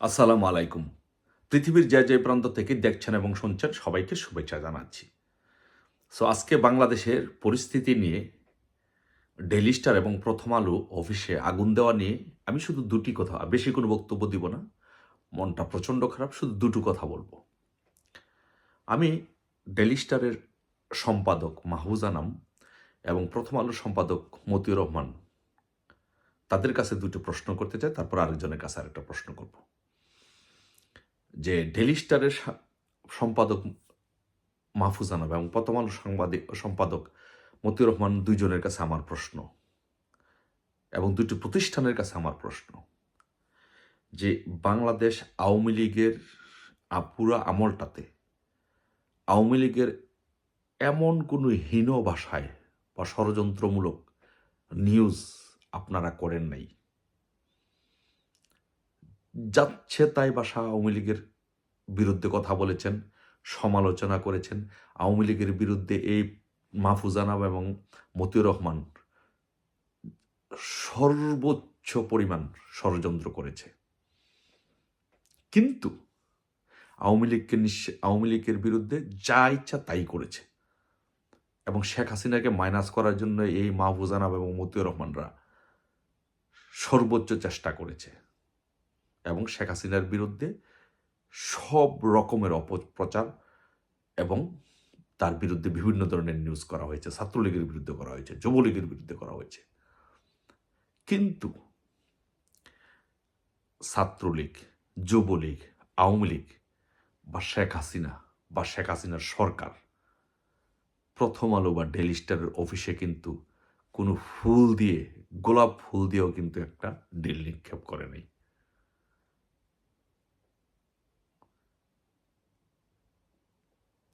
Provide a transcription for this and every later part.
আসসালামু আলাইকুম। পৃথিবীর যে যে প্রান্ত থেকে দেখছেন এবং শুনছেন, সবাইকে শুভেচ্ছা জানাচ্ছি। সো আজকে বাংলাদেশের পরিস্থিতি নিয়ে ডেলি স্টার এবং প্রথম আলো অফিসে আগুন দেওয়া নিয়ে আমি শুধু দুটি কথা বেশি কোনো বক্তব্য দিব না। মনটা প্রচণ্ড খারাপ, শুধু দুটো কথা বলব। আমি ডেলি স্টারের সম্পাদক মাহবুজ আনাম এবং প্রথম আলোর সম্পাদক মতিউর রহমান তাদের কাছে দুটো প্রশ্ন করতে চাই, তারপর আরেকজনের কাছে আরেকটা প্রশ্ন করব। যে ডেলি স্টারের সম্পাদক মাহফুজ আনাম এবং আলো সাংবাদিক সম্পাদক মতিউর রহমান দুইজনের কাছে আমার প্রশ্ন এবং দুটি প্রতিষ্ঠানের কাছে আমার প্রশ্ন যে বাংলাদেশ আওয়ামী লীগের পুরা আমলটাতে আওয়ামী লীগের এমন কোনো হীন ভাষায় বা ষড়যন্ত্রমূলক নিউজ আপনারা করেন নাই। যাচ্ছে তাই বাসা আওয়ামী লীগের বিরুদ্ধে কথা বলেছেন, সমালোচনা করেছেন। আওয়ামী লীগের বিরুদ্ধে এই মাহফুজানাব এবং মতিউর রহমান সর্বোচ্চ পরিমাণ ষড়যন্ত্র করেছে। কিন্তু আওয়ামী লীগকে আওয়ামী লীগের বিরুদ্ধে যা ইচ্ছা তাই করেছে। এবং শেখ হাসিনাকে মাইনাস করার জন্য এই মাহফুজানাব এবং মতিউর রহমানরা সর্বোচ্চ চেষ্টা করেছে। এবং শেখ হাসিনার বিরুদ্ধে সব রকমের অপপ্রচার এবং তার বিরুদ্ধে বিভিন্ন ধরনের নিউজ করা হয়েছে, ছাত্রলীগের বিরুদ্ধে করা হয়েছে, যুবলীগের বিরুদ্ধে করা হয়েছে। কিন্তু ছাত্রলীগ, যুবলীগ, আওয়ামী লীগ বা শেখ হাসিনা বা শেখ হাসিনার সরকার প্রথম আলো বা ডেলি স্টারের অফিসে কিন্তু কোনো ফুল দিয়ে, গোলাপ ফুল দিয়েও কিন্তু একটা ডিল নিক্ষেপ করে নাই।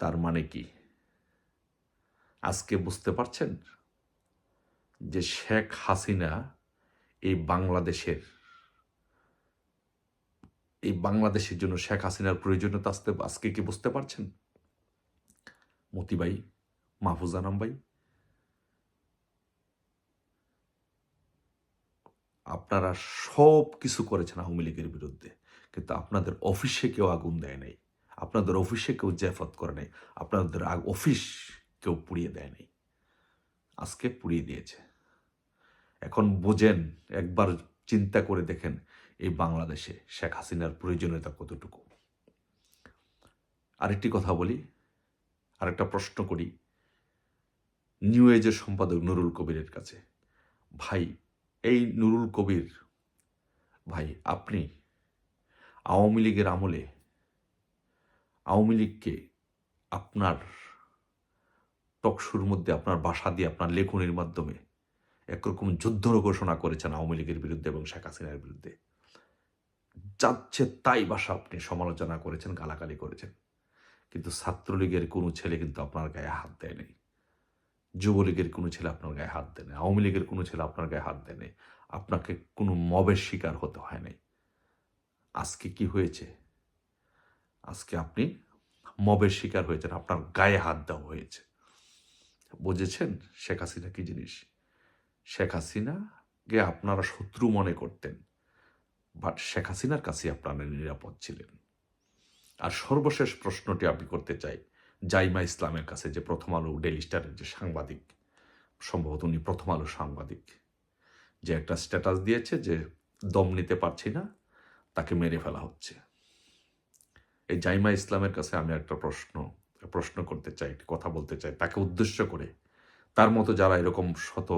তার মানে কি? আজকে বুঝতে পারছেন যে শেখ হাসিনা এই বাংলাদেশের এই বাংলাদেশের জন্য শেখ হাসিনার প্রয়োজনীয়তা আসতে আজকে কি বুঝতে পারছেন? মতিবাই মাহফুজ আনাম ভাই, আপনারা সব কিছু করেছেন আওয়ামী লীগের বিরুদ্ধে, কিন্তু আপনাদের অফিসে কেউ আগুন দেয় নাই। আপনাদের অফিসে কেউ জেফত করে নাই, আপনাদের অফিস কেউ পুড়িয়ে দেয় নাই। আজকে পুড়িয়ে দিয়েছে। এখন বোঝেন, একবার চিন্তা করে দেখেন এই বাংলাদেশে শেখ হাসিনার প্রয়োজনীয়তা কতটুকু। আরেকটি কথা বলি, আরেকটা প্রশ্ন করি। নিউ এজের সম্পাদক নুরুল কবিরের কাছে, ভাই, এই নুরুল কবির, ভাই, আপনি আওয়ামী লীগের আমলে আওয়ামী লীগকে আপনার টকশুর মধ্যে, আপনার বাসা দিয়ে, আপনার লেখনের মাধ্যমে একরকম যুদ্ধ ঘোষণা করেছেন আওয়ামী লীগের বিরুদ্ধে এবং শেখ হাসিনার বিরুদ্ধে। যাচ্ছে তাই বাসা আপনি সমালোচনা করেছেন, গালাগালি করেছেন। কিন্তু ছাত্রলীগের কোনো ছেলে কিন্তু আপনার গায়ে হাত দেয় নাই। যুবলীগের কোনো ছেলে আপনার গায়ে হাত দেয় নাই। আওয়ামী লীগের কোনো ছেলে আপনার গায়ে হাত দেয় নাই। আপনাকে কোনো মবের শিকার হতে হয় নাই। আজকে কি হয়েছে? আজকে আপনি মবের শিকার হয়েছেন, আপনার গায়ে হাত দেওয়া হয়েছে। বুঝেছেন শেখ হাসিনা কি জিনিস? শেখ হাসিনাকে আপনারা শত্রু মনে করতেন, বাট শেখ হাসিনার কাছে আপনারা নিরাপদ ছিলেন। আর সর্বশেষ প্রশ্নটি আমি করতে চাই, জাইমা ইসলামের কাছে যে প্রথম আলো ডেলি স্টারের যে সাংবাদিক, সম্ভবত উনি প্রথম আলো সাংবাদিক, যে একটা স্ট্যাটাস দিয়েছে যে দম নিতে পারছি না, তাকে মেরে ফেলা হচ্ছে। এই জাইমা ইসলামের কাছে আমি একটা প্রশ্ন প্রশ্ন করতে চাই কথা বলতে চাই, তাকে উদ্দেশ্য করে। তার মতো যারা এরকম শত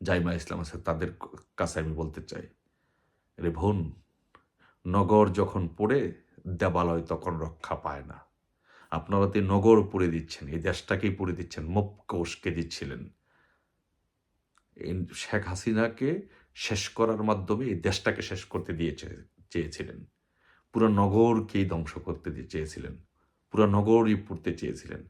জাইমা ইসলাম আছে, তাদের কাছে আমি বলতে চাই, রে বোন, নগর যখন পড়ে, দেবালয় তখন রক্ষা পায় না। আপনারা তো নগর পুড়ে দিচ্ছেন, এই দেশটাকেই পুড়ে দিচ্ছেন মপকে উস্কে দিচ্ছিলেন। শেখ হাসিনাকে শেষ করার মাধ্যমে এই দেশটাকে শেষ করতে দিয়েছে, চেয়েছিলেন। পুরো নগরকেই ধ্বংস করতে চেয়েছিলেন। পুরো নগরই পুড়তে চেয়েছিলেন।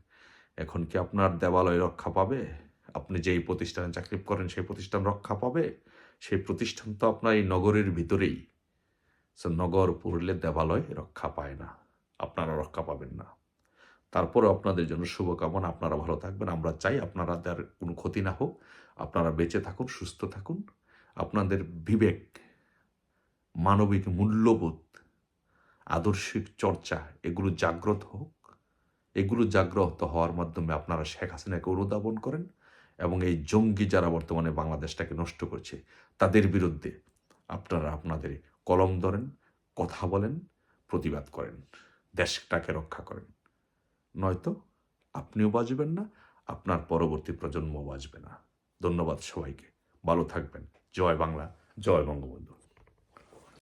এখন কি আপনার দেবালয় রক্ষা পাবে? আপনি যেই প্রতিষ্ঠানে চাকরি করেন সেই প্রতিষ্ঠান রক্ষা পাবে? সেই প্রতিষ্ঠান তো আপনার এই নগরের ভিতরেই। So, নগর পুরলে দেবালয় রক্ষা পায় না। আপনারা রক্ষা পাবেন না। তারপরে আপনাদের জন্য শুভকামনা। আপনারা ভালো থাকবেন। আমরা চাই আপনারা তার কোনো ক্ষতি না হোক। আপনারা বেঁচে থাকুন সুস্থ থাকুন। আপনাদের বিবেক মানবিক মূল্যবোধ আদর্শিক চর্চা, এগুলো জাগ্রত হোক। এগুলো জাগ্রত হওয়ার মাধ্যমে আপনারা শেখ হাসিনাকে অনুধাবন করেন এবং এই জঙ্গি যারা বর্তমানে বাংলাদেশটাকে নষ্ট করছে, তাদের বিরুদ্ধে আপনারা আপনাদের কলম ধরেন, কথা বলেন, প্রতিবাদ করেন, দেশটাকে রক্ষা করেন। নয়তো আপনিও বাঁচবেন না, আপনার পরবর্তী প্রজন্ম বাঁচবে না। ধন্যবাদ সবাইকে। ভালো থাকবেন। জয় বাংলা, জয় বঙ্গবন্ধু।